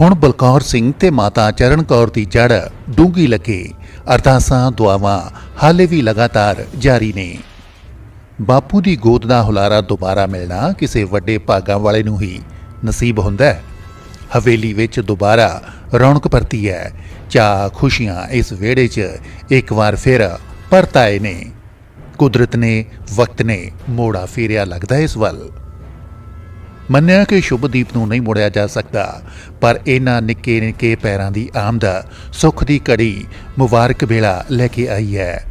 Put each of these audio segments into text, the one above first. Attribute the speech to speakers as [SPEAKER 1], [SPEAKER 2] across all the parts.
[SPEAKER 1] ਹੁਣ ਬਲਕੌਰ ਸਿੰਘ ਤੇ ਮਾਤਾ ਚਰਨ ਕੌਰ ਦੀ ਜੜ ਡੂੰਗੀ ਲੱਗੇ। ਅਰਦਾਸਾਂ, ਦੁਆਵਾਂ ਹਾਲੇ ਵੀ ਲਗਾਤਾਰ ਜਾਰੀ ਨੇ। ਬਾਪੂ ਦੀ ਗੋਦ ਦਾ ਹੁਲਾਰਾ ਦੁਬਾਰਾ ਮਿਲਣਾ ਕਿਸੇ ਵੱਡੇ ਭਾਗਾਂ ਵਾਲੇ ਨੂੰ ਹੀ ਨਸੀਬ ਹੁੰਦਾ ਹੈ। ਹਵੇਲੀ ਵਿੱਚ ਦੁਬਾਰਾ ਰੌਣਕ ਪਰਤੀ ਹੈ। ਚਾਹ ਖੁਸ਼ੀਆਂ ਇਸ ਵਿਹੜੇ 'ਚ ਇੱਕ ਵਾਰ ਫਿਰ ਪਰਤ ਆਏ ਨੇ। ਕੁਦਰਤ ਨੇ, ਵਕਤ ਨੇ ਮੋੜਾ ਫੇਰਿਆ ਲੱਗਦਾ ਇਸ ਵੱਲ। ਮੰਨਿਆ ਕਿ ਸ਼ੁਭਦੀਪ ਨੂੰ ਨਹੀਂ ਮੋੜਿਆ ਜਾ ਸਕਦਾ, ਪਰ ਇਹਨਾਂ ਨਿੱਕੇ ਨਿੱਕੇ ਪੈਰਾਂ ਦੀ ਆਮਦ ਸੁੱਖ ਦੀ ਘੜੀ ਮੁਬਾਰਕ ਵੇਲਾ ਲੈ ਕੇ ਆਈ ਹੈ।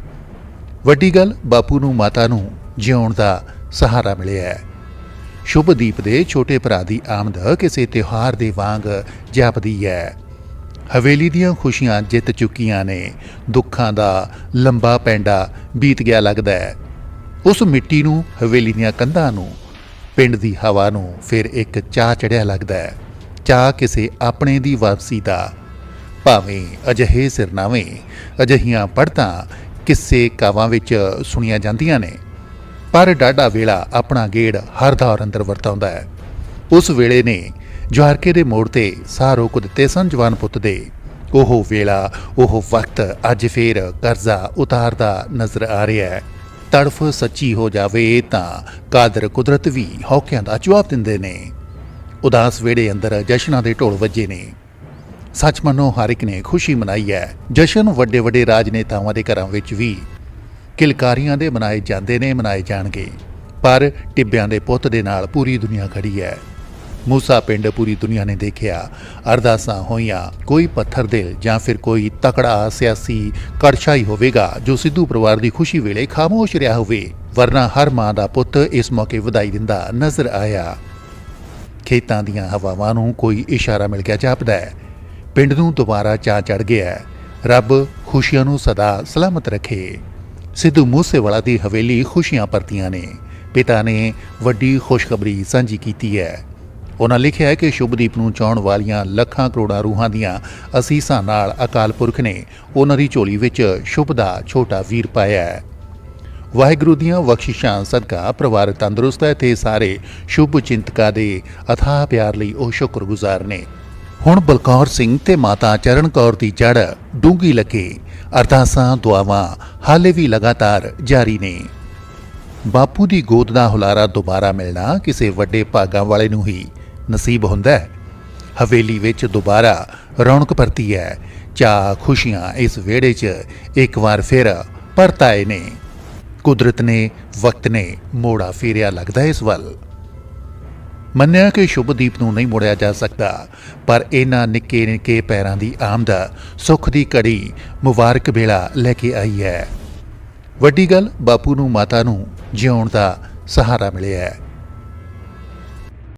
[SPEAKER 1] ਵੱਡੀ ਗੱਲ, ਬਾਪੂ ਨੂੰ, ਮਾਤਾ ਨੂੰ ਜਿਉਣ ਦਾ ਸਹਾਰਾ ਮਿਲਿਆ ਹੈ। ਸ਼ੁਭਦੀਪ ਦੇ ਛੋਟੇ ਭਰਾ ਦੀ ਆਮਦ ਕਿਸੇ ਤਿਉਹਾਰ ਦੇ ਵਾਂਗ ਜਾਪਦੀ ਹੈ। ਹਵੇਲੀ ਦੀਆਂ ਖੁਸ਼ੀਆਂ ਜਿੱਤ ਚੁੱਕੀਆਂ ਨੇ, ਦੁੱਖਾਂ ਦਾ ਲੰਬਾ ਪੈਂਡਾ ਬੀਤ ਗਿਆ ਲੱਗਦਾ ਹੈ। ਉਸ ਮਿੱਟੀ ਨੂੰ, ਹਵੇਲੀ ਦੀਆਂ ਕੰਧਾਂ ਨੂੰ ਪਿੰਡ ਦੀ ਹਵਾ ਨੂੰ ਫਿਰ ਇੱਕ ਚਾਹ ਚੜਿਆ ਲੱਗਦਾ ਹੈ। ਚਾਹ ਕਿਸੇ ਆਪਣੇ ਦੀ ਵਾਪਸੀ ਦਾ। ਭਾਵੇਂ ਅਜਿਹੇ ਸਿਰਨਾਵੇਂ, ਅਜਿਹੀਆਂ ਪੜਤਾਂ ਕਿਸੇ ਕਾਵਾਂ ਵਿੱਚ ਸੁਣੀਆਂ ਜਾਂਦੀਆਂ ਨੇ। ਪਰ ਡਾਡਾ ਵੇਲਾ ਆਪਣਾ ਗੇੜ ਹਰ ਦੌਰ ਅੰਦਰ ਵਰਤਾਉਂਦਾ ਹੈ। ਉਸ ਵੇਲੇ ਨੇ ਜਵਾਰਕੇ ਦੇ ਮੋੜ ਤੇ ਸਾਹ ਰੋਕ ਦਿੱਤੇ ਸਨ ਜਵਾਨ ਪੁੱਤ ਦੇ। ਉਹ ਵੇਲਾ, ਉਹ ਵਕਤ ਅੱਜ ਫੇਰ ਕਰਜ਼ਾ ਉਤਾਰਦਾ ਨਜ਼ਰ ਆ ਰਿਹਾ ਹੈ। ਤੜਫ ਸੱਚੀ ਹੋ ਜਾਵੇ ਤਾਂ ਕਾਦਰ ਕੁਦਰਤ ਵੀ ਹੌਕਿਆਂ ਦਾ ਜਵਾਬ ਦਿੰਦੇ ਨੇ। ਉਦਾਸ ਵੇੜੇ ਅੰਦਰ ਜਸ਼ਨਾਂ ਦੇ ਢੋਲ ਵੱਜੇ ਨੇ। ਸੱਚ ਮੰਨੋ ਹਰ ਇੱਕ ਨੇ ਖੁਸ਼ੀ ਮਨਾਈ ਹੈ। ਜਸ਼ਨ ਵੱਡੇ ਵੱਡੇ ਰਾਜਨੇਤਾਵਾਂ ਦੇ ਘਰਾਂ ਵਿੱਚ ਵੀ ਕਿਲਕਾਰੀਆਂ ਦੇ ਮਨਾਏ ਜਾਂਦੇ ਨੇ, ਮਨਾਏ ਜਾਣਗੇ। ਪਰ ਟਿੱਬਿਆਂ ਦੇ ਪੁੱਤ ਦੇ ਨਾਲ ਪੂਰੀ ਦੁਨੀਆ ਖੜੀ ਹੈ। ਮੂਸਾ ਪਿੰਡ ਪੂਰੀ ਦੁਨੀਆ ਨੇ ਦੇਖਿਆ। ਅਰਦਾਸਾਂ ਹੋਈਆਂ, ਕੋਈ ਪੱਥਰ ਦਿਲ ਜਾਂ ਫਿਰ ਕੋਈ ਤਕੜਾ ਸਿਆਸੀ ਕੜਛਾਈ ਹੋਵੇਗਾ, ਜੋ ਸਿੱਧੂ ਪਰਿਵਾਰ ਦੀ ਖੁਸ਼ੀ ਵੇਲੇ ਖਾਮੋਸ਼ ਰਿਹਾ ਹੋਵੇ। ਵਰਨਾ ਹਰ ਮਾਂ ਦਾ ਪੁੱਤ ਇਸ ਮੌਕੇ ਵਧਾਈ ਦਿੰਦਾ ਨਜ਼ਰ ਆਇਆ। ਖੇਤਾਂ ਦੀਆਂ ਹਵਾਵਾਂ ਨੂੰ ਕੋਈ ਇਸ਼ਾਰਾ ਮਿਲ ਗਿਆ, ਜਾਪਦਾ ਹੈ। ਪਿੰਡ ਨੂੰ ਦੁਬਾਰਾ ਚਾਹ ਚੜ ਗਿਆ ਰੱਬ ਖੁਸ਼ੀਆਂ ਨੂੰ ਸਦਾ ਸਲਾਮਤ ਰੱਖੇ। ਸਿੱਧੂ ਮੂਸੇਵਾਲਾ ਦੀ ਹਵੇਲੀ ਖੁਸ਼ੀਆਂ ਪਰਤੀਆਂ ਨੇ। ਪਿਤਾ ਨੇ ਵੱਡੀ ਖੁਸ਼ਖਬਰੀ ਸਾਂਝੀ ਕੀਤੀ ਹੈ। ਉਹਨਾਂ ਲਿਖਿਆ ਹੈ ਕਿ ਸ਼ੁਭਦੀਪ ਨੂੰ ਚਾਉਣ ਵਾਲੀਆਂ ਲੱਖਾਂ ਕਰੋੜਾਂ ਰੂਹਾਂ ਦੀਆਂ ਅਸੀਸਾਂ ਨਾਲ ਅਕਾਲ ਪੁਰਖ ਨੇ ਉਹਨਾਂ ਦੀ ਝੋਲੀ ਵਿੱਚ ਸ਼ੁਭ ਦਾ ਛੋਟਾ ਵੀਰ ਪਾਇਆ ਹੈ। ਵਾਹਿਗੁਰੂ ਦੀਆਂ ਬਖਸ਼ਿਸ਼ਾਂ, ਸਦਕਾ, ਪਰਿਵਾਰ ਤੰਦਰੁਸਤ ਹੈ ਤੇ ਸਾਰੇ ਸ਼ੁਭ ਚਿੰਤਕਾਂ ਦੇ ਅਥਾਹ ਪਿਆਰ ਲਈ ਉਹ ਸ਼ੁਕਰਗੁਜ਼ਾਰ ਨੇ। ਹੁਣ ਬਲਕੌਰ ਸਿੰਘ ਤੇ ਮਾਤਾ ਚਰਨ ਕੌਰ ਦੀ ਜੜ ਡੂੰਗੀ ਲੱਗੇ। ਅਰਦਾਸਾਂ, ਦੁਆਵਾਂ ਹਾਲੇ ਵੀ ਲਗਾਤਾਰ ਜਾਰੀ ਨੇ। ਬਾਪੂ ਦੀ ਗੋਦ ਦਾ ਹੁਲਾਰਾ ਦੁਬਾਰਾ ਮਿਲਣਾ ਕਿਸੇ ਵੱਡੇ ਭਾਗਾਂ ਵਾਲੇ ਨੂੰ ਹੀ ਨਸੀਬ ਹੁੰਦਾ ਹੈ। ਹਵੇਲੀ ਵਿੱਚ ਦੁਬਾਰਾ ਰੌਣਕ ਪਰਤੀ ਹੈ। ਚਾਹ ਖੁਸ਼ੀਆਂ ਇਸ ਵਿਹੜੇ 'ਚ ਇੱਕ ਵਾਰ ਫਿਰ ਪਰਤ ਆਏ ਨੇ। ਕੁਦਰਤ ਨੇ, ਵਕਤ ਨੇ ਮੋੜਾ ਫੇਰਿਆ ਲੱਗਦਾ ਇਸ ਵੱਲ। ਮੰਨਿਆ ਕਿ ਸ਼ੁਭਦੀਪ ਨੂੰ ਨਹੀਂ ਮੋੜਿਆ ਜਾ ਸਕਦਾ, ਪਰ ਇਹਨਾਂ ਨਿੱਕੇ ਨਿੱਕੇ ਪੈਰਾਂ ਦੀ ਆਮਦ ਸੁੱਖ ਦੀ ਘੜੀ ਮੁਬਾਰਕ ਵੇਲਾ ਲੈ ਕੇ ਆਈ ਹੈ। ਵੱਡੀ ਗੱਲ, ਬਾਪੂ ਨੂੰ, ਮਾਤਾ ਨੂੰ ਜਿਉਣ ਦਾ ਸਹਾਰਾ ਮਿਲਿਆ ਹੈ।